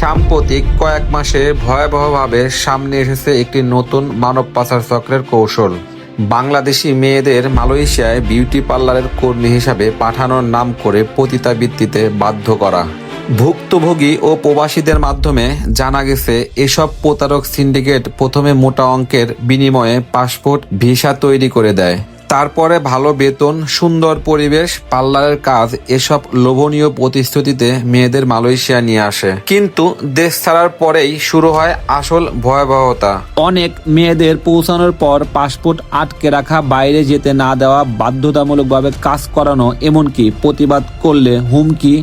সাম্প্রতিক কয়েক মাসে ভয়াবহভাবে সামনে এসেছে একটি নতুন মানব পাচার চক্রের কৌশল। বাংলাদেশি মেয়েদের মালয়েশিয়ায় বিউটি পার্লারের কর্মী হিসাবে পাঠানোর নাম করে পতিতাবৃত্তিতে বাধ্য করা। ভুক্তভোগী ও প্রবাসীদের মাধ্যমে জানা গেছে, এসব প্রতারক সিন্ডিকেট প্রথমে মোটা অঙ্কের বিনিময়ে পাসপোর্ট ভিসা তৈরি করে দেয়। তারপরে ভালো বেতন, সুন্দর পরিবেশ, পার্লারের কাজ, এসব লোভনীয় প্রতিশ্রুতিতে মেয়েদের মালয়েশিয়া নিয়ে আসে। কিন্তু দেশ ছাড়ার পরেই শুরু হয় আসল ভয়াবহতা। অনেক মেয়েদের পৌঁছানোর পর পাসপোর্ট আটকে রাখা, বাইরে যেতে না দেওয়া, বাধ্যতামূলকভাবে কাজ করানো, এমনকি প্রতিবাদ করলে হুমকি,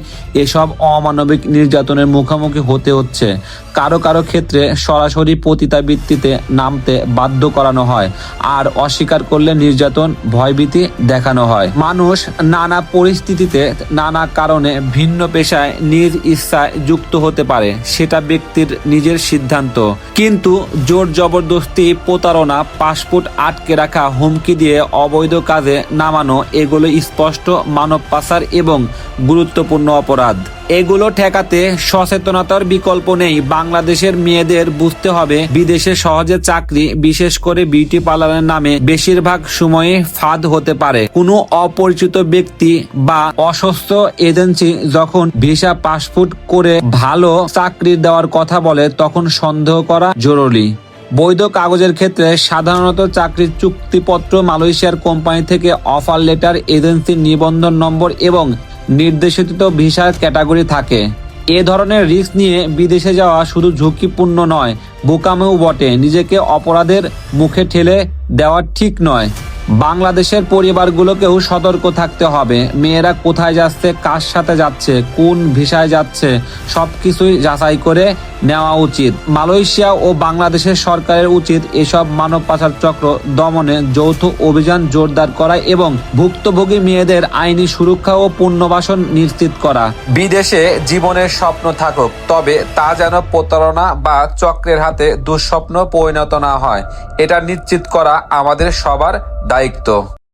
এসব অমানবিক নির্যাতনের মুখোমুখি হতে হচ্ছে। কারও কারও ক্ষেত্রে সরাসরি পতিতাবৃত্তিতে নামতে বাধ্য করানো হয়, আর অস্বীকার করলে নির্যাতন ভয়ভীতি দেখানো হয়। মানুষ নানা পরিস্থিতিতে, নানা কারণে ভিন্ন পেশায় নিজ ইচ্ছায় যুক্ত হতে পারে। সেটা ব্যক্তির নিজের সিদ্ধান্ত। কিন্তু জোর জবরদস্তি, প্রতারণা, পাসপোর্ট আটকে রাখা, হুমকি দিয়ে অবৈধ কাজে নামানো, এগুলো স্পষ্ট মানব পাচার এবং গুরুত্বপূর্ণ অপরাধ। এগুলো ঠেকাতে সচেতনতার বিকল্প নেই। বাংলাদেশের মেয়েদের বুঝতে হবে, বিদেশে সহজে চাকরি, বিশেষ করে বিউটি পার্লারের নামে বেশিরভাগ সময়ে ফাঁদ হতে পারে। কোনো অপরিচিত ব্যক্তি বা অসুস্থ এজেন্সি যখন ভিসা পাসপোর্ট করে ভালো চাকরি দেওয়ার কথা বলে, তখন সন্দেহ করা জরুরি। বৈধ কাগজের ক্ষেত্রে সাধারণত চাকরির চুক্তিপত্র মালয়েশিয়ার কোম্পানি থেকে অফার লেটার, এজেন্সির নিবন্ধন নম্বর এবং নির্দেশিত ভিসার ক্যাটাগরি থাকে। এ ধরনের রিস্ক নিয়ে বিদেশে যাওয়া শুধু ঝুঁকিপূর্ণ নয়, বোকামেও বটে। নিজেকে অপরাধের মুখে ঠেলে দেওয়া ঠিক নয়। বাংলাদেশের পরিবারগুলোকেও সতর্ক থাকতে হবে। মেয়েরা কোথায় যাচ্ছে, কার সাথে যাচ্ছে, কোন ভিসায় যাচ্ছে সব কিছুই যাচাই করে নেওয়া উচিত। মালয়েশিয়া ও বাংলাদেশের সরকারের উচিত এসব মানব পাচার চক্র দমনে যৌথ অভিযান জোরদার করা এবং ভুক্তভোগী মেয়েদের আইনি সুরক্ষা ও পুনর্বাসন নিশ্চিত করা। বিদেশে জীবনের স্বপ্ন থাকুক, তবে তা যেন প্রতারণা বা চক্রের হাতে দুঃস্বপ্ন পরিণত না হয়, এটা নিশ্চিত করা আমাদের সবার দায়িত্ব।